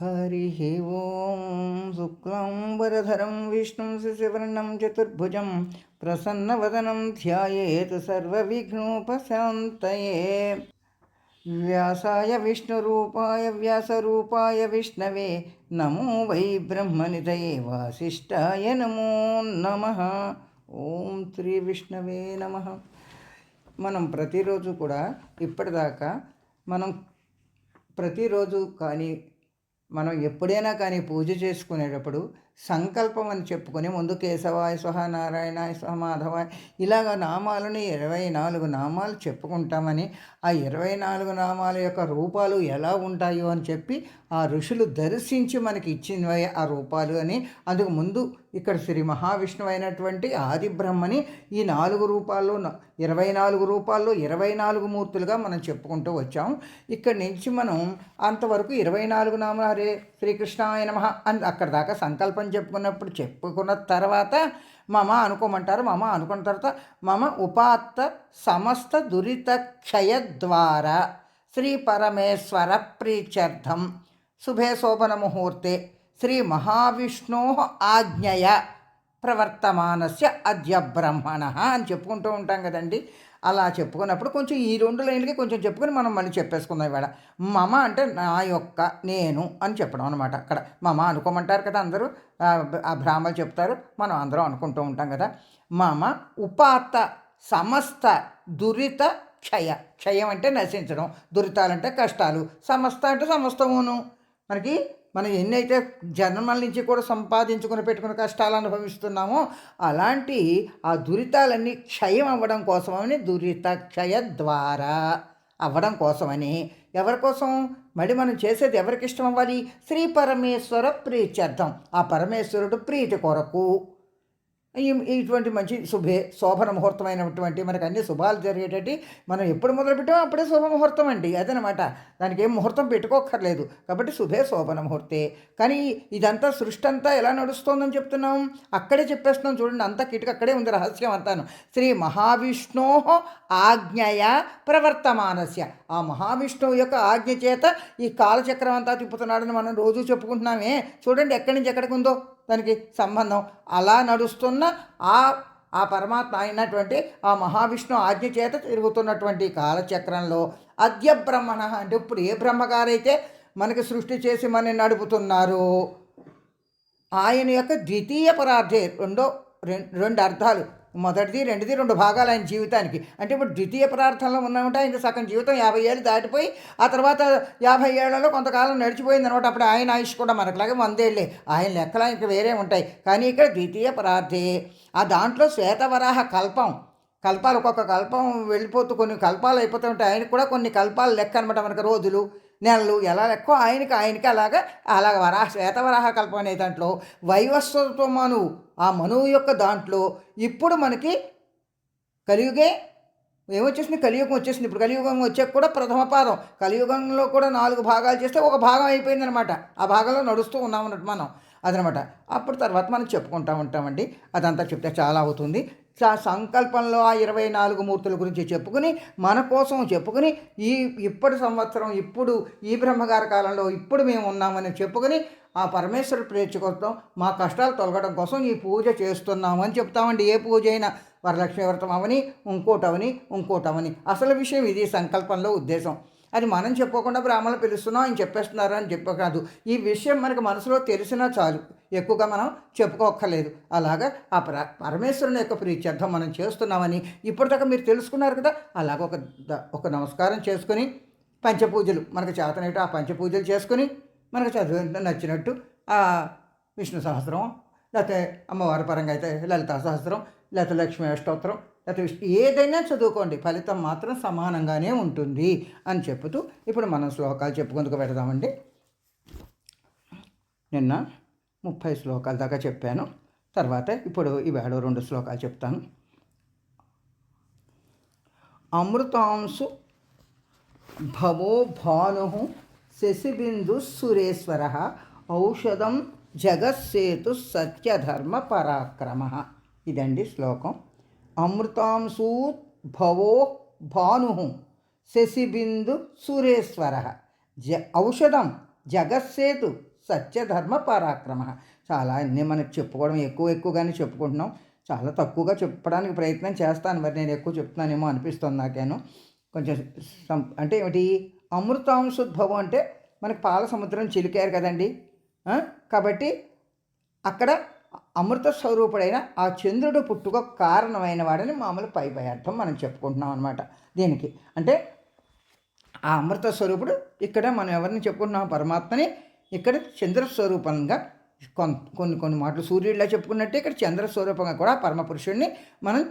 हरिः ॐ शुक्लाम्बरधरं विष्णुं शशिवर्णं चतुर्भुजं प्रसन्नवदनं ध्यायेत् सर्वविघ्नोपशान्तये व्यासाय विष्णुरूपाय व्यासरूपाय विष्णवे नमो वै ब्रह्मनिधये वासिष्ठाय नमो నమః ఓం శ్రీ విష్ణవే నమ మనం ప్రతిరోజు కూడా ఇప్పటిదాకా మనం ప్రతిరోజు కానీ మనం ఎప్పుడైనా కానీ పూజ చేసుకునేటప్పుడు సంకల్పం అని చెప్పుకొని ముందు కేశవాయ స్వహ నారాయణాయ స్వహ మాధవాయ ఇలాగ నామాలని ఇరవై నాలుగు నామాలు చెప్పుకుంటామని ఆ ఇరవై నాలుగు నామాల యొక్క రూపాలు ఎలా ఉంటాయో అని చెప్పి ఆ ఋషులు దర్శించి మనకి ఇచ్చినవి ఆ రూపాలు అని. అందుకు ముందు ఇక్కడ శ్రీ మహావిష్ణువు అయినటువంటి ఆది బ్రహ్మని ఈ నాలుగు రూపాల్లో ఇరవై నాలుగు రూపాల్లో ఇరవై నాలుగు మూర్తులుగా మనం చెప్పుకుంటూ వచ్చాం ఇక్కడి నుంచి మనం అంతవరకు ఇరవై నాలుగు నామ హరే ఆయన నమ అని అక్కడ దాకా సంకల్పం చెప్పుకున్నప్పుడు చెప్పుకున్న తర్వాత మమ అనుకోమంటారు. మమ అనుకున్న తర్వాత మమ ఉపాత్త సమస్త దురిత క్షయ ద్వారా శ్రీ పరమేశ్వర ప్రీత్యర్థం. శుభే శోభన ముహూర్తే. శ్రీ మహావిష్ణో ఆజ్ఞయ ప్రవర్తమానస్య అద్య బ్రహ్మణ అని చెప్పుకుంటూ ఉంటాం కదండి. అలా చెప్పుకున్నప్పుడు కొంచెం ఈ రెండు లైన్లకి కొంచెం చెప్పుకొని మనం మళ్ళీ చెప్పేసుకుందాం ఇవాళ. మమ అంటే నా యొక్క నేను అని చెప్పడం అనమాట అక్కడ. మమ అనుకోమంటారు కదా అందరూ. ఆ, ఆ బ్రాహ్మలు చెప్తారు. మనం అందరం అనుకుంటూ ఉంటాం కదా. మమ ఉపాత సమస్త దురిత క్షయ. క్షయం అంటే నశించడం. దురితాలంటే కష్టాలు. సమస్త అంటే సమస్తమును. మనకి మనం ఎన్నైతే జన్మల నుంచి కూడా సంపాదించుకుని పెట్టుకుని కష్టాలు అనుభవిస్తున్నామో అలాంటి ఆ దురితాలన్నీ క్షయం అవ్వడం కోసమని దురిత క్షయ ద్వారా అవ్వడం కోసమని. ఎవరి కోసం? మళ్ళీ మనం చేసేది ఎవరికి ఇష్టం అవ్వాలి? శ్రీ పరమేశ్వర ప్రీత్యర్థం. ఆ పరమేశ్వరుడు ప్రీతి కొరకు. ఇటువంటి మంచి శుభే శోభన ముహూర్తమైనటువంటి మనకు అన్ని శుభాలు జరిగేటట్టు మనం ఎప్పుడు మొదలుపెట్టామో అప్పుడే శుభ ముహూర్తం అండి. అదనమాట. దానికి ఏం ముహూర్తం పెట్టుకోక్కర్లేదు. కాబట్టి శుభే శోభన ముహూర్తే. కానీ ఇదంతా సృష్టి అంతా ఎలా నడుస్తోందని చెప్తున్నాం? అక్కడే చెప్పేస్తున్నాం చూడండి. అంతా కిటిక అక్కడే ఉంది రహస్యం అంతాను. శ్రీ మహావిష్ణో ఆజ్ఞయ ప్రవర్తమానస్య. ఆ మహావిష్ణువు యొక్క ఆజ్ఞ చేత ఈ కాలచక్రం అంతా తిప్పుతున్నాడని మనం రోజు చెప్పుకుంటున్నామే. చూడండి ఎక్కడి నుంచి ఎక్కడికి ఉందో. దానికి సంబంధం. అలా నడుస్తున్న ఆ ఆ పరమాత్మ అయినటువంటి ఆ మహావిష్ణు ఆజ్ఞ చేత తిరుగుతున్నటువంటి కాలచక్రంలో అద్య బ్రహ్మణ అంటే ఇప్పుడు ఏ బ్రహ్మగారైతే మనకి సృష్టి చేసి మనని నడుపుతున్నారు ఆయన యొక్క ద్వితీయ పరార్థే రెండో రెండు రెండు అర్థాలు. మొదటిది రెండుది రెండు భాగాలు ఆయన జీవితానికి. అంటే ఇప్పుడు ద్వితీయ ప్రార్థనలో ఉన్నామంటే ఆయన సగం జీవితం యాభై ఏళ్ళు దాటిపోయి ఆ తర్వాత యాభై ఏళ్ళలో కొంతకాలం నడిచిపోయింది అనమాట అప్పుడు ఆయన ఆయుష్ కూడా మనకులాగే వందేళ్ళే ఆయన లెక్కలు ఇంకా వేరే ఉంటాయి. కానీ ఇక్కడ ద్వితీయ ప్రార్థే ఆ దాంట్లో శ్వేతవరాహ కల్పం. కల్పాలు ఒక్కొక్క కల్పం వెళ్ళిపోతూ కొన్ని కల్పాలు అయిపోతూ ఉంటాయి. ఆయనకు కూడా కొన్ని కల్పాలు లెక్క అనమాట మనకు రోజులు. నెలలు ఎలా లెక్కో ఆయనకి ఆయనకి అలాగా అలాగ వరాహ శ్వేతవరాహ కల్పం అనే దాంట్లో వైవస్వతో మనువు ఆ మనువు యొక్క దాంట్లో ఇప్పుడు మనకి కలియుగే ఏమొచ్చేసింది? కలియుగం వచ్చేసింది. ఇప్పుడు కలియుగం వచ్చాక కూడా ప్రథమ పాదం. కలియుగంలో కూడా నాలుగు భాగాలు చేస్తే ఒక భాగం అయిపోయిందనమాట. ఆ భాగంలో నడుస్తూ ఉన్నాం అన్నట్టు మనం అదనమాట. అప్పుడు తర్వాత మనం చెప్పుకుంటా ఉంటామండి. అదంతా చెప్తే చాలా అవుతుంది. సంకల్పంలో ఆ ఇరవై నాలుగు మూర్తుల గురించి చెప్పుకుని మన కోసం చెప్పుకుని ఈ ఇప్పటి సంవత్సరం ఇప్పుడు ఈ బ్రహ్మగారి కాలంలో ఇప్పుడు మేము ఉన్నామని చెప్పుకుని ఆ పరమేశ్వరుడు ప్రేక్ష కోసం మా కష్టాలు తొలగడం కోసం ఈ పూజ చేస్తున్నామని చెప్తామండి. ఏ పూజ అయినా వరలక్ష్మి వ్రతం అవని ఇంకోటవని ఇంకోటవని అసలు విషయం ఇది సంకల్పంలో ఉద్దేశం. అది మనం చెప్పుకోకుండా బ్రాహ్మణులు పిలుస్తున్నాం ఆయన చెప్పేస్తున్నారు అని చెప్పకాదు ఈ విషయం మనకు మనసులో తెలిసినా చాలు. ఎక్కువగా మనం చెప్పుకోక్కర్లేదు. అలాగా ఆ ప్ర పరమేశ్వరుని యొక్క ప్రీత్యర్థం మనం చేస్తున్నామని ఇప్పటిదాకా మీరు తెలుసుకున్నారు కదా? అలాగ ఒక ఒక నమస్కారం చేసుకొని పంచపూజలు మనకు చేతనైతే ఆ పంచపూజలు చేసుకొని మనకు చదువు నచ్చినట్టు ఆ విష్ణు సహస్రం లేకపోతే అమ్మవారి పరంగా అయితే లలితా సహస్రం లేకపోతే లక్ష్మీ అష్టోత్తరం లేకపోతే ఏదైనా చదువుకోండి. ఫలితం మాత్రం సమానంగానే ఉంటుంది అని చెప్తూ ఇప్పుడు మనం శ్లోకాలు చెప్పుకుందుకు పెడదామండి నిన్న ముప్పై శ్లోకాల దాకా చెప్పాను. తర్వాత ఇప్పుడు ఈవేళ రెండు శ్లోకాలు చెప్తాను. అమృతాంశు భవో భాను శశిబిందు సురేశ్వర ఔషధం జగస్సేతు సత్యధర్మ పరాక్రమ. ఇదండి శ్లోకం. అమృతాంశూత్ భవో భాను శశిబిందు సురేశ్వర. జ ఔషధం జగత్సేతు సత్యధర్మ పరాక్రమ. చాలా అన్నీ మనకు చెప్పుకోవడం ఎక్కువ ఎక్కువగానే చెప్పుకుంటున్నాం. చాలా తక్కువగా చెప్పడానికి ప్రయత్నం చేస్తాను. మరి నేను ఎక్కువ చెప్తున్నానేమో అనిపిస్తుంది నాకేను కొంచెం సం- అంటే ఏమిటి? అమృతాంశోద్భవం అంటే మనకి పాల సముద్రం చిలికారు కదండి. కాబట్టి అక్కడ అమృత స్వరూపుడైన ఆ చంద్రుడు పుట్టుక కారణమైన వాడని మామూలు పై పై అర్థం మనం చెప్పుకుంటున్నాం అనమాట దీనికి అంటే ఆ అమృత స్వరూపుడు ఇక్కడ మనం ఎవరిని చెప్పుకుంటున్నాం? పరమాత్మని. ఇక్కడ చంద్ర స్వరూపంగా కొన్ని కొన్ని మాటలు సూర్యుడిలా చెప్పుకున్నట్టే ఇక్కడ చంద్ర స్వరూపంగా కూడా పరమపురుషుడిని మనం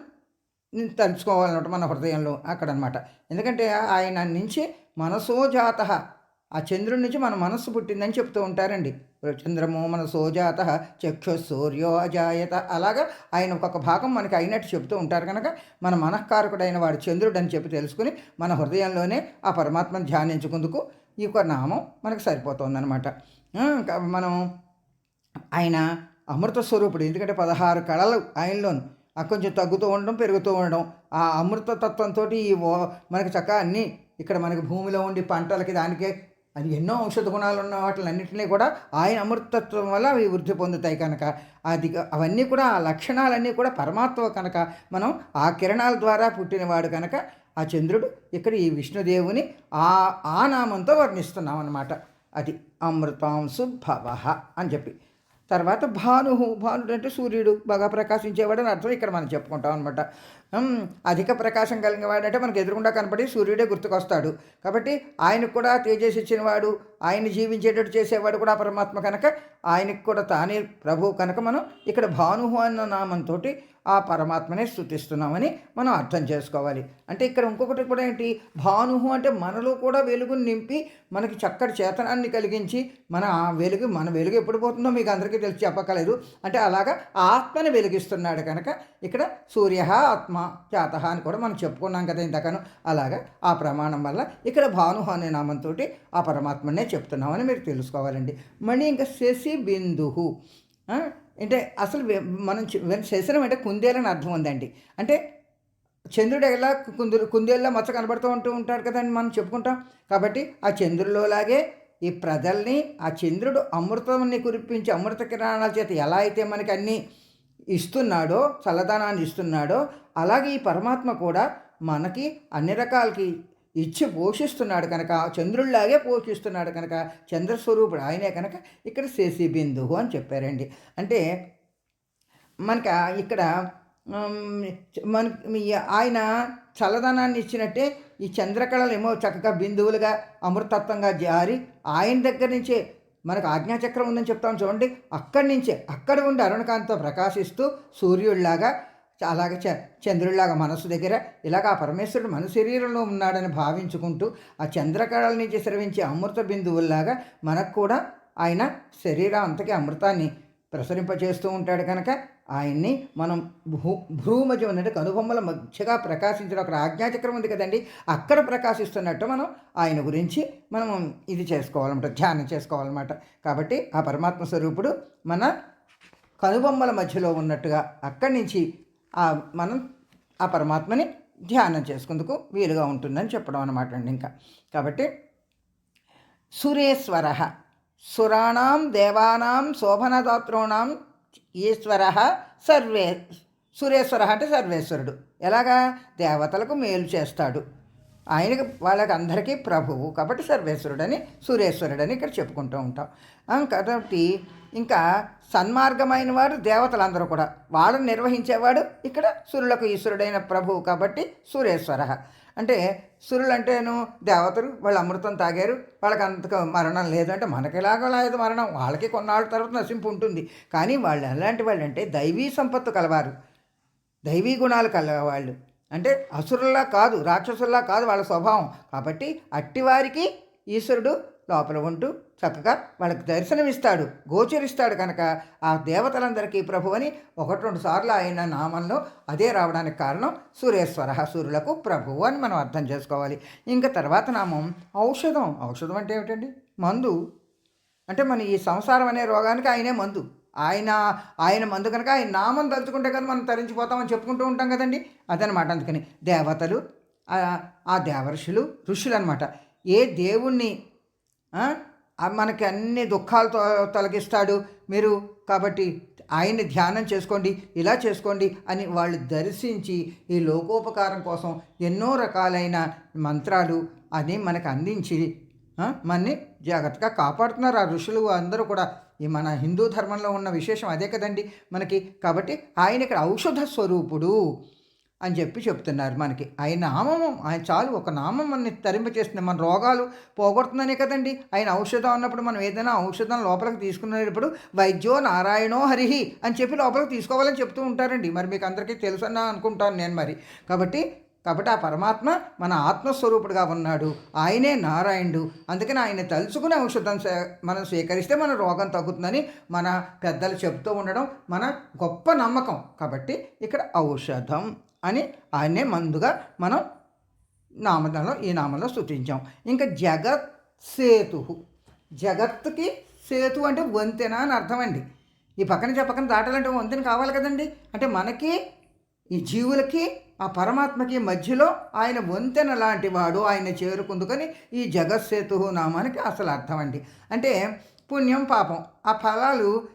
తలుచుకోవాలన్నమాట మన హృదయంలో అక్కడ అనమాట ఎందుకంటే ఆయన నుంచి మనసోజాత ఆ చంద్రుడి నుంచి మన మనస్సు పుట్టిందని చెప్తూ ఉంటారండి. చంద్రమో మన సోజాత చక్షు సూర్యో అజాయత అలాగా ఆయన ఒక్కొక్క భాగం మనకి అయినట్టు చెప్తూ ఉంటారు కనుక మన మనఃకారకుడైన వాడు చంద్రుడు అని చెప్పి తెలుసుకుని మన హృదయంలోనే ఆ పరమాత్మను ధ్యానించుకుందుకు ఈ యొక్క నామం మనకు సరిపోతుందన్నమాట. మనం ఆయన అమృత స్వరూపుడు ఎందుకంటే పదహారు కళలు ఆయనలోను. ఆ కొంచెం తగ్గుతూ ఉండడం పెరుగుతూ ఉండడం ఆ అమృతతత్వంతో ఈ ఓ- మనకి చక్కగా అన్నీ ఇక్కడ మనకి భూమిలో ఉండి పంటలకి దానికే అది ఎన్నో ఔషధ గుణాలు ఉన్న వాటిలన్నింటినీ కూడా ఆయన అమృతత్వం వల్ల అవి వృద్ధి పొందుతాయి కనుక. అది అవన్నీ కూడా ఆ లక్షణాలన్నీ కూడా పరమాత్మ కనుక మనం ఆ కిరణాల ద్వారా పుట్టినవాడు కనుక ఆ చంద్రుడు ఇక్కడ ఈ విష్ణుదేవుని ఆ ఆ నామంతో వర్ణిస్తున్నాం అన్నమాట అది అమృతాంశు భవ అని చెప్పి. తర్వాత భాను భానుడు అంటే సూర్యుడు బాగా ప్రకాశించేవాడు అని అర్థం ఇక్కడ మనం చెప్పుకుంటాం అనమాట అధిక ప్రకాశం కలిగిన వాడు అంటే మనకు ఎదురుగుండా కనపడి సూర్యుడే గుర్తుకొస్తాడు. కాబట్టి ఆయనకు కూడా తేజస్ ఇచ్చినవాడు ఆయన జీవించేటట్టు చేసేవాడు కూడా పరమాత్మ కనుక ఆయనకు కూడా తానే ప్రభు కనుక మనం ఇక్కడ భానుహు అన్న నామంతో ఆ పరమాత్మనే స్థుతిస్తున్నామని మనం అర్థం చేసుకోవాలి. అంటే ఇక్కడ ఇంకొకటి కూడా ఏంటి? భానుహు అంటే మనలో కూడా వెలుగుని నింపి మనకి చక్కటి చేతనాన్ని కలిగించి మన ఆ వెలుగు మన వెలుగు ఎప్పుడు పోతుందో మీకు అందరికీ తెలిసి చెప్పక్కలేదు అంటే అలాగా ఆత్మని వెలిగిస్తున్నాడు కనుక ఇక్కడ సూర్య ఆత్మ జాత అని కూడా మనం చెప్పుకున్నాం కదా ఇంతకను. అలాగా ఆ ప్రమాణం వల్ల ఇక్కడ భాను అనే నామంతో ఆ పరమాత్మనే చెప్తున్నామని మీరు తెలుసుకోవాలండి. మళ్ళీ ఇంకా శశి బిందు అంటే అసలు మనం చె- శశనం అంటే కుందేలని అర్థం ఉందండి. అంటే చంద్రుడు ఎలా కుందరు కుందేళ్ళ మచ్చ కనబడుతూ ఉంటూ ఉంటాడు కదండి మనం చెప్పుకుంటాం. కాబట్టి ఆ చంద్రుడిలోలాగే ఈ ప్రజల్ని ఆ చంద్రుడు అమృతాన్ని కురిపించి అమృత కిరణాల చేత ఎలా అయితే మనకి అన్నీ ఇస్తున్నాడో చల్లదనాన్ని ఇస్తున్నాడో అలాగే ఈ పరమాత్మ కూడా మనకి అన్ని రకాలకి ఇచ్చి పోషిస్తున్నాడు కనుక చంద్రుడిలాగే పోషిస్తున్నాడు కనుక చంద్రస్వరూపుడు ఆయనే కనుక ఇక్కడ శశి బిందువు అని చెప్పారండి. అంటే మనకి ఇక్కడ మన ఆయన చల్లదనాన్ని ఇచ్చినట్టే ఈ చంద్రకళలు ఏమో చక్కగా బిందువులుగా అమృతత్వంగా జారి ఆయన దగ్గర నుంచే మనకు ఆజ్ఞాచక్రం ఉందని చెప్తాం చూడండి. అక్కడి నుంచే అక్కడ ఉండి అరుణకాంతితో ప్రకాశిస్తూ సూర్యుడిలాగా అలాగే చ చంద్రుడిలాగా మనసు దగ్గర ఇలాగ ఆ పరమేశ్వరుడు మన శరీరంలో ఉన్నాడని భావించుకుంటూ ఆ చంద్రకళల నుంచి స్రవించే అమృత బిందువుల్లాగా మనకు కూడా ఆయన శరీరం అంతకి అమృతాన్ని ప్రసరింపచేస్తూ ఉంటాడు కనుక ఆయన్ని మనం భూ భూమధ్యం అంటే కనుబొమ్మల మధ్యగా ప్రకాశించిన ఒక ఆజ్ఞాచక్రం ఉంది కదండి. అక్కడ ప్రకాశిస్తున్నట్టు మనం ఆయన గురించి మనం ఇది చేసుకోవాలన్నమాట ధ్యానం చేసుకోవాలన్నమాట. కాబట్టి ఆ పరమాత్మ స్వరూపుడు మన కనుబొమ్మల మధ్యలో ఉన్నట్టుగా అక్కడి నుంచి మనం ఆ పరమాత్మని ధ్యానం చేసుకుందుకు వీలుగా ఉంటుందని చెప్పడం అనమాట అండి ఇంకా. కాబట్టి సురేశ్వర సురాణం దేవానాం శోభనదాతॄణాం ఈశ్వర సర్వే సురేశ్వర అంటే సర్వేశ్వరుడు. ఎలాగా? దేవతలకు మేలు చేస్తాడు. ఆయనకి వాళ్ళకి అందరికీ ప్రభువు కాబట్టి సర్వేశ్వరుడని సూర్యేశ్వరుడని ఇక్కడ చెప్పుకుంటూ ఉంటాం. కాబట్టి ఇంకా సన్మార్గమైన వారు దేవతలందరూ కూడా. వాళ్ళని నిర్వహించేవాడు ఇక్కడ సురులకు ఈశ్వరుడైన ప్రభువు కాబట్టి సూర్యేశ్వర అంటే సురులు అంటేను దేవతలు వాళ్ళు అమృతం తాగారు వాళ్ళకి అంతకు మరణం లేదు అంటే మనకి ఎలాగో లేదు మరణం. వాళ్ళకి కొన్నాళ్ళ తర్వాత నశింపు ఉంటుంది. కానీ వాళ్ళు ఎలాంటి వాళ్ళు అంటే దైవీ సంపత్తు కలవారు. దైవీ గుణాలు కలవాళ్ళు. అంటే అసురుల్లా కాదు రాక్షసుల్లా కాదు వాళ్ళ స్వభావం. కాబట్టి అట్టివారికి ఈశ్వరుడు లోపల ఉంటూ చక్కగా వాళ్ళకి దర్శనమిస్తాడు గోచరిస్తాడు కనుక ఆ దేవతలందరికీ ప్రభు అని ఒకటి రెండు సార్లు ఆయన నామంలో అదే రావడానికి కారణం సూర్యేశ్వర సూర్యులకు ప్రభువు అని మనం అర్థం చేసుకోవాలి. ఇంకా తర్వాత నామం ఔషధం. ఔషధం అంటే ఏమిటండి? మందు. అంటే మన ఈ సంసారం అనే రోగానికి ఆయనే మందు. ఆయన ఆయన మందు కనుక ఆయన నామం తలుచుకుంటే కదా మనం తరించిపోతామని చెప్పుకుంటూ ఉంటాం కదండి. అదనమాట అందుకని. దేవతలు ఆ- దేవర్షులు ఋషులు అనమాట ఏ దేవుణ్ణి మనకి అన్ని దుఃఖాలు తొలగిస్తాడు. మీరు కాబట్టి ఆయన్ని ధ్యానం చేసుకోండి ఇలా చేసుకోండి అని వాళ్ళు దర్శించి ఈ లోకోపకారం కోసం ఎన్నో రకాలైన మంత్రాలు అని మనకు అందించి మనని జాగ్రత్తగా కాపాడుతున్నారు. ఆ ఋషులు అందరూ కూడా ఈ మన హిందూ ధర్మంలో ఉన్న విశేషం అదే కదండి మనకి. కాబట్టి ఆయన ఇక్కడ ఔషధ స్వరూపుడు అని చెప్పి చెప్తున్నారు మనకి. ఆయన నామము ఆయన చాలు ఒక నామం మనని తరింపచేస్తుంది. మన రోగాలు పోగొడుతుందనే కదండి. ఆయన ఔషధం అన్నప్పుడు మనం ఏదైనా ఔషధం లోపలికి తీసుకునేటప్పుడు వైద్యో నారాయణో హరిహి అని చెప్పి లోపలికి తీసుకోవాలని చెప్తూ ఉంటారండి. మరి మీకు అందరికీ తెలుసన్నా అనుకుంటాను నేను మరి. కాబట్టి కాబట్టి ఆ పరమాత్మ మన ఆత్మస్వరూపుడుగా ఉన్నాడు. ఆయనే నారాయణుడు. అందుకని ఆయన తలుచుకుని ఔషధం సే- మనం స్వీకరిస్తే మన రోగం తగ్గుతుందని మన పెద్దలు చెప్తూ ఉండడం మన గొప్ప నమ్మకం. కాబట్టి ఇక్కడ ఔషధం అని ఆయనే మందుగా మనం నామదంలో ఈ నామంలో సృష్టించాం ఇంకా జగత్ సేతు జగత్తుకి సేతు అంటే వంతెన అని అర్థం అండి ఈ పక్కన చెప్పకన దాటాలంటే వంతెన కావాలి కదండి. అంటే మనకి ఈ జీవులకి ఆ పరమాత్మకి మధ్యలో ఆయన వంతెన లాంటి వాడు ఆయన చేరుకుందుకని ఈ జగత్సేతు నామానికి అసలు అర్థం అండి అంటే పుణ్యం పాపం. ఆ ఫలాలు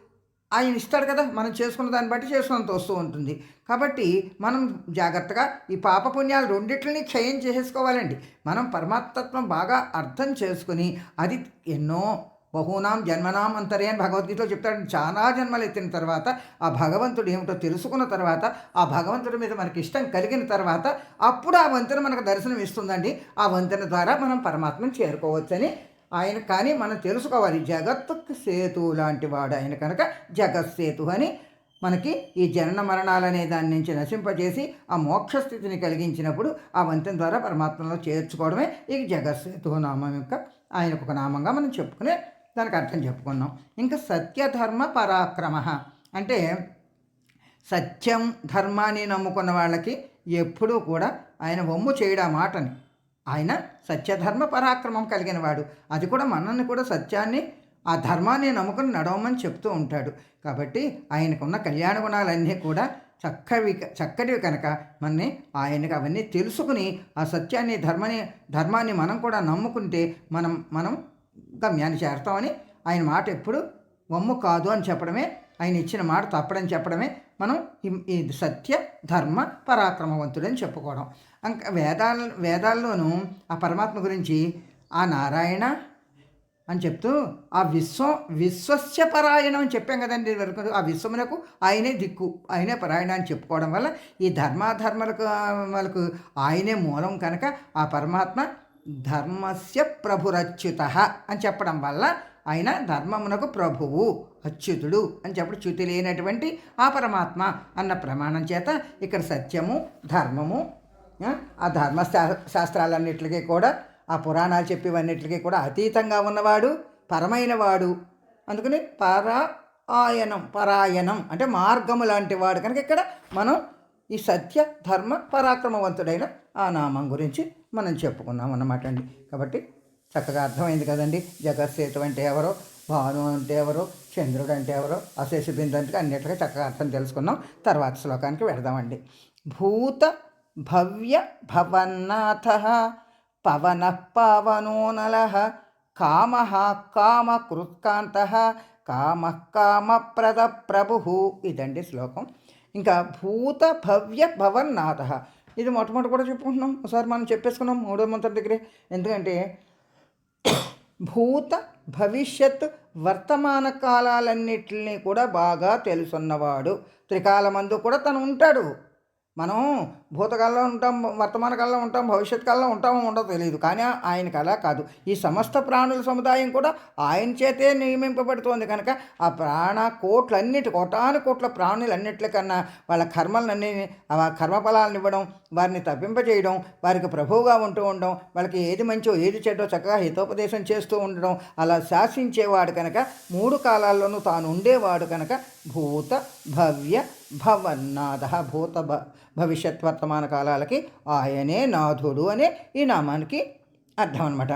ఆయన ఇస్తాడు కదా మనం చేసుకున్న దాన్ని బట్టి చేసుకున్నంత వస్తూ ఉంటుంది. కాబట్టి మనం జాగ్రత్తగా ఈ పాప పుణ్యాలు రెండిట్లని క్షయం చేసేసుకోవాలండి. మనం పరమాత్మత్వం బాగా అర్థం చేసుకుని అది ఎన్నో బహునాం జన్మనాం అంతరే అని భగవద్గీతలో చెప్తాడు. చాలా జన్మలు ఎత్తిన తర్వాత ఆ భగవంతుడు ఏమిటో తెలుసుకున్న తర్వాత ఆ భగవంతుడి మీద మనకి ఇష్టం కలిగిన తర్వాత అప్పుడు ఆ వంతెన మనకు దర్శనం ఇస్తుందండి. ఆ వంతెన ద్వారా మనం పరమాత్మను చేరుకోవచ్చని ఆయన కానీ మనం తెలుసుకోవాలి. జగత్తుకు సేతు లాంటి వాడు ఆయన కనుక జగత్ సేతు అని మనకి ఈ జనన మరణాలనే దాని నుంచి నశింపజేసి ఆ మోక్ష స్థితిని కలిగించినప్పుడు ఆ వంతెన ద్వారా పరమాత్మలో చేర్చుకోవడమే ఈ జగత్సేతు నామం యొక్క ఆయనకు ఒక నామంగా మనం చెప్పుకునే దానికి అర్థం చెప్పుకున్నాం. ఇంకా సత్యధర్మ పరాక్రమ. అంటే సత్యం ధర్మాన్ని నమ్ముకున్న వాళ్ళకి ఎప్పుడూ కూడా ఆయన వమ్ము చేయడం ఆ మాటని. ఆయన సత్యధర్మ పరాక్రమం కలిగిన వాడు. అది కూడా మనల్ని కూడా సత్యాన్ని ఆ ధర్మాన్ని నమ్ముకుని నడవమని చెప్తూ ఉంటాడు. కాబట్టి ఆయనకున్న కళ్యాణ గుణాలన్నీ కూడా చక్కవి చక్కటివి కనుక మనని ఆయనకు అవన్నీ తెలుసుకుని ఆ సత్యాన్ని ధర్మాన్ని ధర్మాన్ని మనం కూడా నమ్ముకుంటే మనం మనం గమ్యాన్ని చేరుతామని ఆయన మాట ఎప్పుడు వమ్ము కాదు అని చెప్పడమే ఆయన ఇచ్చిన మాట తప్పడని చెప్పడమే మనం ఈ- సత్య ధర్మ పరాక్రమవంతుడని చెప్పుకోవడం. ఇంకా వేదాల వేదాల్లోనూ ఆ పరమాత్మ గురించి ఆ నారాయణ అని చెప్తూ ఆ విశ్వం విశ్వస్య పరాయణం అని చెప్పాం కదండి వరకు ఆ విశ్వమునకు ఆయనే దిక్కు ఆయనే పరాయణ అని చెప్పుకోవడం వల్ల ఈ ధర్మాధర్మలకు వాళ్ళకు ఆయనే మూలం కనుక ఆ పరమాత్మ ధర్మస్య ప్రభురచ్యుత అని చెప్పడం వల్ల ఆయన ధర్మమునకు ప్రభువు అచ్యుతుడు అని చెప్పడం చ్యుతి లేనటువంటి ఆ పరమాత్మ అన్న ప్రమాణం చేత ఇక్కడ సత్యము ధర్మము ఆ, ధర్మ శా- శాస్త్రాలన్నిటికీ కూడా ఆ పురాణాలు చెప్పేవన్నిటికీ కూడా అతీతంగా ఉన్నవాడు పరమైన వాడు అందుకని పరా ఆయనం పరాయణం అంటే మార్గము లాంటి వాడు. కనుక ఇక్కడ మనం ఈ సత్య ధర్మ పరాక్రమవంతుడైన ఆ నామం గురించి మనం చెప్పుకున్నాం అన్నమాట అండి. కాబట్టి చక్కగా అర్థమైంది కదండి. జగత్సేతు అంటే ఎవరో భాను అంటే ఎవరో చంద్రుడు అంటే ఎవరో అశేష బిందు అంటే అన్నిటికీ చక్కగా అర్థం తెలుసుకున్నాం. తర్వాత శ్లోకానికి వెళదామండి. భూత భవ్య భవన్నాథ పవన పవనోనల కామ కామకృత్కాంత కామ కామప్రద ప్రభు. ఇదండి శ్లోకం. ఇంకా భూత భవ్య భవన్నాథ ఇది మొట్టమొదటి కూడా చెప్పుకుంటున్నాం. ఒకసారి మనం చెప్పేసుకున్నాం మూడో మంత్రం దగ్గరే. ఎందుకంటే భూత భవిష్యత్ వర్తమాన కాలాలన్నిటిని కూడా బాగా తెలుసున్నవాడు. త్రికాలమందు కూడా తను ఉంటాడు. మనం భూతకాలంలో ఉంటాం వర్తమాన కాలంలో ఉంటాం భవిష్యత్ కాలంలో ఉంటామో ఉండదో తెలియదు కానీ ఆయనకు అలా కాదు. ఈ సమస్త ప్రాణుల సముదాయం కూడా ఆయన చేతే నియమింపబడుతోంది కనుక ఆ ప్రాణ కోట్లన్నిటి కోటాను కోట్ల ప్రాణులన్నిటికన్నా వాళ్ళ కర్మలన్నీ ఆ కర్మఫలాలను ఇవ్వడం వారిని తప్పింపజేయడం వారికి ప్రభువుగా ఉంటూ ఉండడం వాళ్ళకి ఏది మంచో ఏది చెడ్డో చక్కగా హితోపదేశం చేస్తూ ఉండడం అలా శాసించేవాడు కనుక మూడు కాలాల్లోనూ తాను ఉండేవాడు కనుక భూత భవ్య భవన్నాథ భూత భ భవిష్యత్ వర్తమాన కాలాలకి ఆయనే నాథుడు అనే ఈ నామానికి అర్థం అనమాట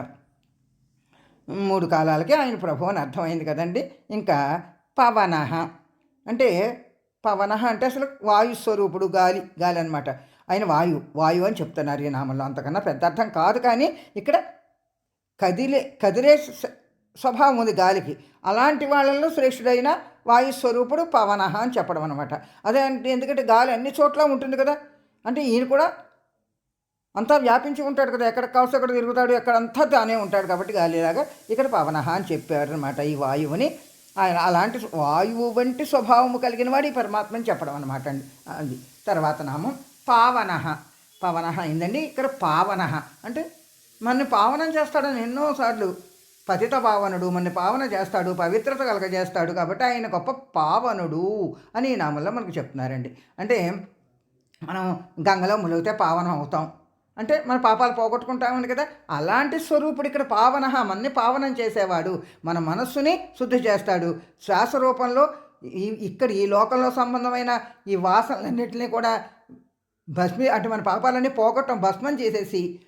మూడు కాలాలకి ఆయన ప్రభు అని అర్థమైంది కదండి. ఇంకా పవన. అంటే పవన అంటే అసలు వాయు స్వరూపుడు గాలి గాలి అనమాట ఆయన వాయు వాయు అని చెప్తున్నారు ఈ నామంలో. అంతకన్నా పెద్ద అర్థం కాదు కానీ ఇక్కడ కదిలే కదిలే స్వభావం ఉంది గాలికి. అలాంటి వాళ్ళలో శ్రేష్ఠుడైన వాయుస్వరూపుడు పవన అని చెప్పడం అనమాట అదే అంటే ఎందుకంటే గాలి అన్ని చోట్ల ఉంటుంది కదా. అంటే ఈయన కూడా అంతా వ్యాపించి ఉంటాడు కదా. ఎక్కడ కావచ్చు అక్కడ తిరుగుతాడు ఎక్కడంతా తానే ఉంటాడు కాబట్టి గాలిలాగా ఇక్కడ పవన అని చెప్పాడు అనమాట ఈ వాయువుని. ఆయన అలాంటి వాయువు వంటి స్వభావము కలిగిన వాడు ఈ పరమాత్మని చెప్పడం అనమాట అండి. అది తర్వాత నామం పావన. పవన అయిందండి. ఇక్కడ పావన అంటే మన పావనం చేస్తాడని ఎన్నోసార్లు పతిత పావనుడు మన పావన చేస్తాడు పవిత్రత కలగజేస్తాడు కాబట్టి ఆయన గొప్ప పావనుడు అని ఈ నామంలో మనకు చెప్తున్నారండి. అంటే మనం గంగలో ములిగితే పావనం అవుతాం. అంటే మన పాపాలు పోగొట్టుకుంటామని కదా. అలాంటి స్వరూపుడు ఇక్కడ పావన మనని పావనం చేసేవాడు. మన మనస్సుని శుద్ధి చేస్తాడు. శ్వాస రూపంలో ఈ ఇక్కడ ఈ లోకంలో సంబంధమైన ఈ వాసనలన్నింటినీ కూడా భస్మి అంటే మన పాపాలన్నీ పోగొట్టం భస్మం చేసేసి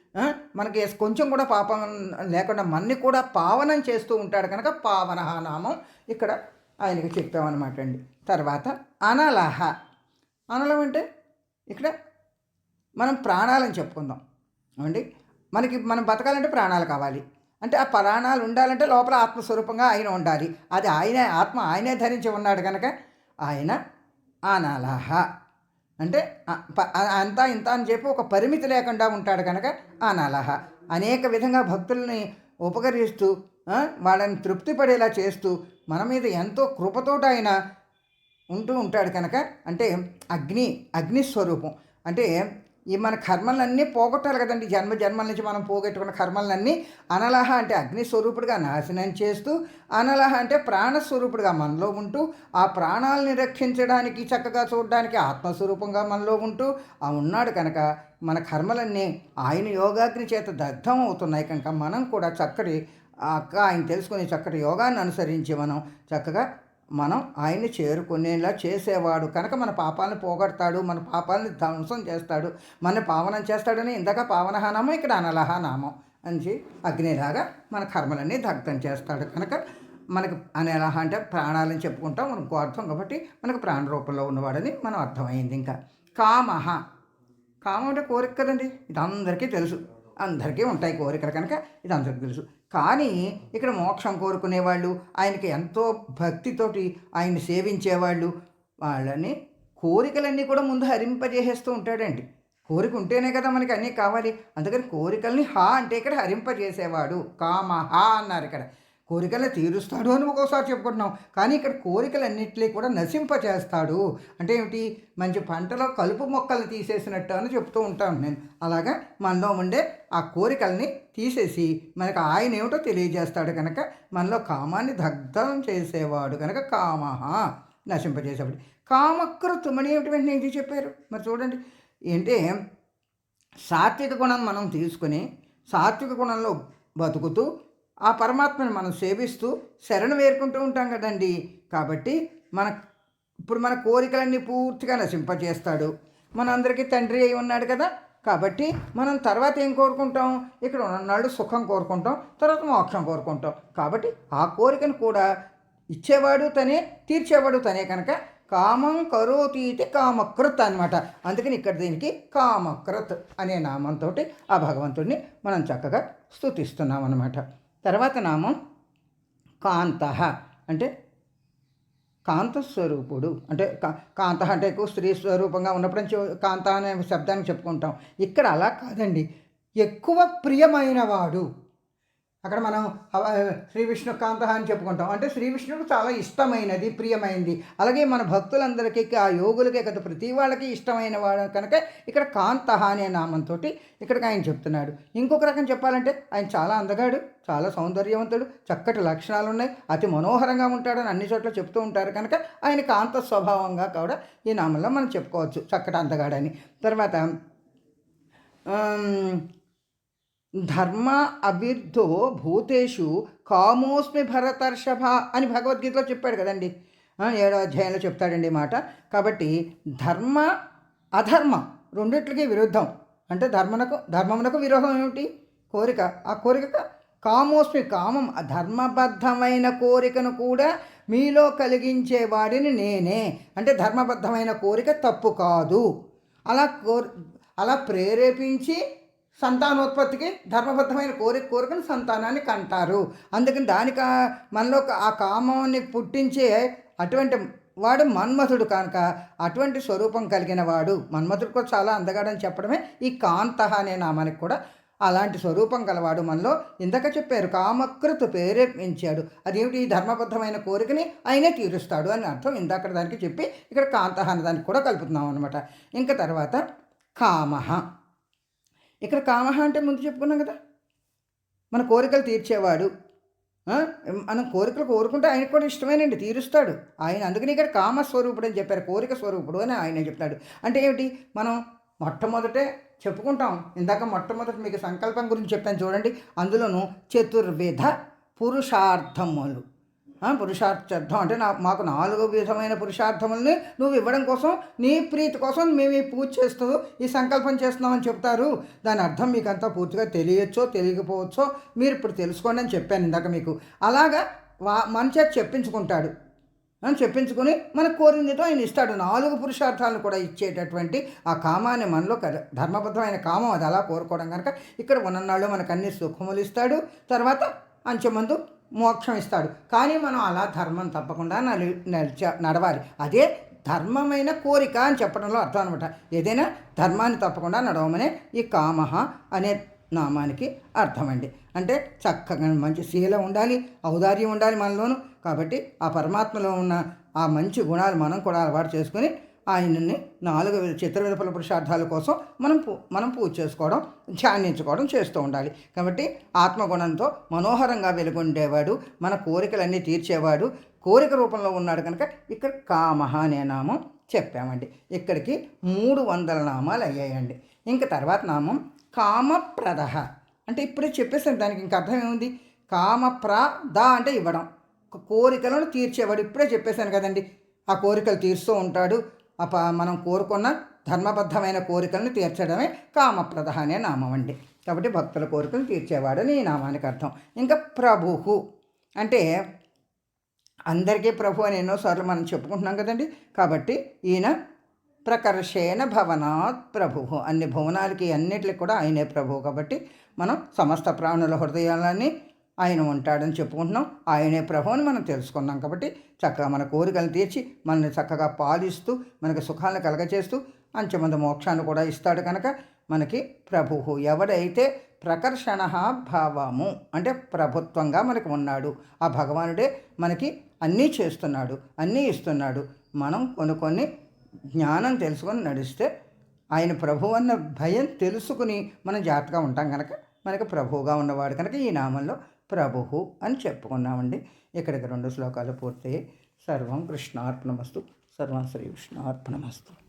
మనకి కొంచెం కూడా పాపం లేకుండా మన్ని కూడా పావనం చేస్తూ ఉంటాడు కనుక పావన నామం ఇక్కడ ఆయనకి చెప్పామన్నమాట అండి. తర్వాత అనలహ. అనలం అంటే ఇక్కడ మనం ప్రాణాలని చెప్పుకుందాం. అవండి మనకి మనం బతకాలంటే ప్రాణాలు కావాలి. అంటే ఆ ప్రాణాలు ఉండాలంటే లోపల ఆత్మస్వరూపంగా ఆయన ఉండాలి. అది ఆయనే ఆత్మ ఆయనే ధరించి ఉన్నాడు కనుక ఆయన ఆనాలహ అంటే అంతా ఇంత అని చెప్పి ఒక పరిమితి లేకుండా ఉంటాడు కనుక ఆ నలహ. అనేక విధంగా భక్తుల్ని ఉపకరిస్తూ వాళ్ళని తృప్తి పడేలా చేస్తూ మన మీద ఎంతో కృపతోట ఆయన ఉంటూ ఉంటాడు కనుక అంటే అగ్ని అగ్ని స్వరూపం. అంటే ఈ మన కర్మలన్నీ పోగొట్టాలి కదండి. జన్మ జన్మల నుంచి మనం పోగొట్టుకున్న కర్మలన్నీ అనలహ అంటే అగ్ని స్వరూపుడుగా నాశనం చేస్తూ అనలహ అంటే ప్రాణస్వరూపుడుగా మనలో ఉంటూ ఆ ప్రాణాలని రక్షించడానికి చక్కగా చూడడానికి ఆత్మస్వరూపంగా మనలో ఉంటూ ఆ ఉన్నాడు కనుక మన కర్మలన్నీ ఆయన యోగాగ్ని చేత దగ్ధం అవుతున్నాయి కనుక మనం కూడా చక్కటి అక్క ఆయన తెలుసుకుని చక్కటి యోగాన్ని అనుసరించి మనం చక్కగా మనం ఆయన్ని చేరుకునేలా చేసేవాడు. కనుక మన పాపాలను పోగొడతాడు మన పాపాలని ధ్వంసం చేస్తాడు మన పావనం చేస్తాడని ఇందాక పావనహ నామం ఇక్కడ అనలహ నామం అని అగ్నిలాగా మన కర్మలన్నీ దగ్ధం చేస్తాడు. కనుక మనకు అనేలహ అంటే ప్రాణాలని చెప్పుకుంటాం మనకు అర్థం కాబట్టి మనకు ప్రాణ రూపంలో ఉన్నవాడని మనం అర్థమైంది ఇంకా. కామహ. కామం అంటే కోరిక కదండి? ఇది అందరికీ తెలుసు. అందరికీ ఉంటాయి కోరికలు కనుక ఇది అందరికీ తెలుసు. కానీ ఇక్కడ మోక్షం కోరుకునేవాళ్ళు ఆయనకి ఎంతో భక్తితోటి ఆయన్ని సేవించేవాళ్ళు వాళ్ళని కోరికలన్నీ కూడా ముందు హరింపజేసేస్తూ ఉంటాడండి. కోరిక ఉంటేనే కదా మనకి అన్నీ కావాలి. అందుకని కోరికల్ని హా అంటే ఇక్కడ హరింపజేసేవాడు. కామ హా అన్నారు ఇక్కడ. కోరికలను తీరుస్తాడు అని ఒక్కోసారి చెప్పుకుంటున్నాం. కానీ ఇక్కడ కోరికలన్నింటినీ కూడా నశింపచేస్తాడు. అంటే ఏమిటి? మంచి పంటలో కలుపు మొక్కలు తీసేసినట్టు అని చెప్తూ ఉంటాను నేను. అలాగా మనలో ఉండే ఆ కోరికల్ని తీసేసి మనకు ఆయన ఏమిటో తెలియజేస్తాడు కనుక మనలో కామాన్ని దగ్ధం చేసేవాడు కనుక కామహ నశింపజేసేవాడు. కామకృతుమని ఏమిటి వెంటనే ఇది చెప్పారు? మరి చూడండి. ఏంటే? సాత్విక గుణం మనం తీసుకుని సాత్విక గుణంలో బతుకుతూ ఆ పరమాత్మని మనం సేవిస్తూ శరణు వేరుకుంటూ ఉంటాం కదండి. కాబట్టి మన ఇప్పుడు మన కోరికలన్నీ పూర్తిగా నశింపజేస్తాడు. మనందరికీ తండ్రి అయి ఉన్నాడు కదా. కాబట్టి మనం తర్వాత ఏం కోరుకుంటాం? ఇక్కడ ఉన్నాడు సుఖం కోరుకుంటాం తర్వాత మోక్షం కోరుకుంటాం. కాబట్టి ఆ కోరికను కూడా ఇచ్చేవాడు తనే తీర్చేవాడు తనే కనుక కామం కరోతీతి కామకృత్ అనమాట అందుకని ఇక్కడ దీనికి కామకృత్ అనే నామంతో ఆ భగవంతుడిని మనం చక్కగా స్తుతిస్తున్నాం అనమాట తర్వాత నామం కాంత అంటే కాంతస్వరూపుడు. అంటే కా కాంత అంటే ఎక్కువ స్త్రీ స్వరూపంగా ఉన్నప్పుడు కాంత అనే శబ్దాన్ని చెప్పుకుంటాం. ఇక్కడ అలా కాదండి. ఎక్కువ ప్రియమైనవాడు. అక్కడ మనం శ్రీ విష్ణు కాంత అని చెప్పుకుంటాం. అంటే శ్రీ విష్ణువుకు చాలా ఇష్టమైనది ప్రియమైనది. అలాగే మన భక్తులందరికీ ఆ యోగులకే కదా ప్రతి వాళ్ళకి ఇష్టమైన వాడు కనుక ఇక్కడ కాంత అనే నామంతో ఇక్కడికి ఆయన చెప్తున్నాడు. ఇంకొక రకం చెప్పాలంటే ఆయన చాలా అందగాడు చాలా సౌందర్యవంతుడు చక్కటి లక్షణాలు ఉన్నాయి అతి మనోహరంగా ఉంటాడని అన్ని చోట్ల చెప్తూ ఉంటారు కనుక ఆయన కాంత స్వభావంగా కూడా ఈ నామంలో మనం చెప్పుకోవచ్చు చక్కటి అందగాడని. తర్వాత ధర్మ అభిర్థో భూతేషు కామోస్మి భరతర్షభ అని భగవద్గీతలో చెప్పాడు కదండి. ఏడో అధ్యాయంలో చెప్తాడండి ఈ మాట. కాబట్టి ధర్మ అధర్మ రెండిట్లకి విరుద్ధం. అంటే ధర్మనకు ధర్మమునకు విరోధం ఏమిటి? కోరిక. ఆ కోరిక కామోస్మి కామం ధర్మబద్ధమైన కోరికను కూడా మీలో కలిగించే వాడిని నేనే. అంటే ధర్మబద్ధమైన కోరిక తప్పు కాదు. అలా కోరి అలా ప్రేరేపించి సంతానోత్పత్తికి ధర్మబద్ధమైన కోరిక కోరికను సంతానాన్ని కంటారు. అందుకని దానికి మనలో ఆ కామాన్ని పుట్టించే అటువంటి వాడు మన్మథుడు కనుక అటువంటి స్వరూపం కలిగిన వాడు మన్మథుడు కూడా చాలా అందగాడని చెప్పడమే ఈ కాంతః అనే నామానికి కూడా అలాంటి స్వరూపం గలవాడు మనలో ఇందాక చెప్పారు కామకృత ప్రేరేపించాడు అదేమిటి? ఈ ధర్మబద్ధమైన కోరికని ఆయనే తీరుస్తాడు అని అర్థం ఇందాక దానికి చెప్పి ఇక్కడ కాంతః అనే దానికి కూడా కలుపుతున్నాం అనమాట ఇంకా తర్వాత కామహ ఇక్కడ కామః అంటే ముందు చెప్పుకున్నాం కదా. మన కోరికలు తీర్చేవాడు. మనం కోరికలు కోరుకుంటే ఆయనకు కూడా ఇష్టమేనండి తీరుస్తాడు. ఆయన అందుకని ఇక్కడ కామస్వరూపుడు అని చెప్పారు కోరిక స్వరూపుడు అని ఆయన చెప్తాడు. అంటే ఏమిటి? మనం మొట్టమొదటే చెప్పుకుంటాం. ఇందాక మొట్టమొదటి మీకు సంకల్పం గురించి చెప్పాను చూడండి. అందులోనూ చతుర్విధ పురుషార్థములు. పురుషార్థం. అంటే నా మాకు నాలుగు విధమైన పురుషార్థముల్ని నువ్వు ఇవ్వడం కోసం నీ ప్రీతి కోసం మేము ఈ పూజ చేస్తూ ఈ సంకల్పం చేస్తున్నామని చెప్తారు. దాని అర్థం మీకు అంతా పూర్తిగా తెలియచ్చో తెలియకపోవచ్చో మీరు ఇప్పుడు తెలుసుకోండి అని చెప్పాను ఇందాక మీకు. అలాగా వా మన చేత చెప్పించుకుంటాడు. అని చెప్పించుకొని మనకు కోరిందితో ఆయన ఇస్తాడు. నాలుగు పురుషార్థాలను కూడా ఇచ్చేటటువంటి ఆ కామాన్ని మనలో ధర్మబద్ధమైన కామం అది అలా కోరుకోవడం కనుక ఇక్కడ ఉన్ననాళ్ళు మనకు అన్ని సుఖములు ఇస్తాడు. తర్వాత అంచెమందు మోక్షం ఇస్తాడు. కానీ మనం అలా ధర్మం తప్పకుండా నలి నడిచ నడవాలి. అదే ధర్మమైన కోరిక అని చెప్పడంలో అర్థం అనమాట ఏదైనా ధర్మాన్ని తప్పకుండా నడవమనే ఈ కామహ అనే నామానికి అర్థమండి. అంటే చక్కగా మంచి శీలం ఉండాలి ఔదార్యం ఉండాలి మనలోను. కాబట్టి ఆ పరమాత్మలో ఉన్న ఆ మంచి గుణాలు మనం కూడా అలవాటు చేసుకొని ఆయనని నాలుగు చిత్ర ఫల పురుషార్థాల కోసం మనం పూ మనం పూజ చేసుకోవడం ధ్యానించుకోవడం చేస్తూ ఉండాలి. కాబట్టి ఆత్మగుణంతో మనోహరంగా వెలుగొండేవాడు మన కోరికలన్నీ తీర్చేవాడు కోరిక రూపంలో ఉన్నాడు కనుక ఇక్కడ కామహ అనే నామం చెప్పామండి. ఇక్కడికి మూడు వందల నామాలు అయ్యాయండి. ఇంకా తర్వాత నామం కామప్రద అంటే ఇప్పుడే చెప్పేసాను దానికి ఇంకా అర్థం ఏముంది? కామప్రద అంటే ఇవ్వడం. కోరికలను తీర్చేవాడు ఇప్పుడే చెప్పేశాను కదండి. ఆ కోరికలు తీరుస్తూ ఉంటాడు. అప మనం కోరుకున్న ధర్మబద్ధమైన కోరికలను తీర్చడమే కామప్రద అనే నామం అండి. కాబట్టి భక్తుల కోరికలు తీర్చేవాడు అని ఈ నామానికి అర్థం. ఇంకా ప్రభువు అంటే అందరికీ ప్రభు అని ఎన్నోసార్లు మనం చెప్పుకుంటున్నాం కదండి. కాబట్టి ఈయన ప్రకర్షేణ భవనాత్ ప్రభు అన్ని భువనాలకి అన్నిటికి కూడా ఆయనే ప్రభువు. కాబట్టి మనం సమస్త ప్రాణుల హృదయాలని ఆయన ఉంటాడని చెప్పుకుంటున్నాం. ఆయనే ప్రభు అని మనం తెలుసుకున్నాం కాబట్టి చక్కగా మన కోరికలను తీర్చి మనల్ని చక్కగా పాలిస్తూ మనకు సుఖాలను కలగచేస్తూ అంచెమంది మోక్షాన్ని కూడా ఇస్తాడు కనుక మనకి ప్రభువు ఎవడైతే ప్రకర్షణ భావము అంటే ప్రభుత్వంగా మనకు ఉన్నాడు ఆ భగవానుడే మనకి అన్నీ చేస్తున్నాడు అన్నీ ఇస్తున్నాడు. మనం కొన్ని కొన్ని జ్ఞానం తెలుసుకొని నడిస్తే ఆయన ప్రభు అన్న భయం తెలుసుకుని మనం జాగ్రత్తగా ఉంటాం కనుక మనకి ప్రభువుగా ఉన్నవాడు కనుక ఈ నామంలో ప్రభువు అని చెప్పుకున్నామండి. ఇక్కడికి రెండు శ్లోకాలు పూర్తయ్యాయి. సర్వం కృష్ణార్పణమస్తు. సర్వం శ్రీ కృష్ణార్పణమస్తు.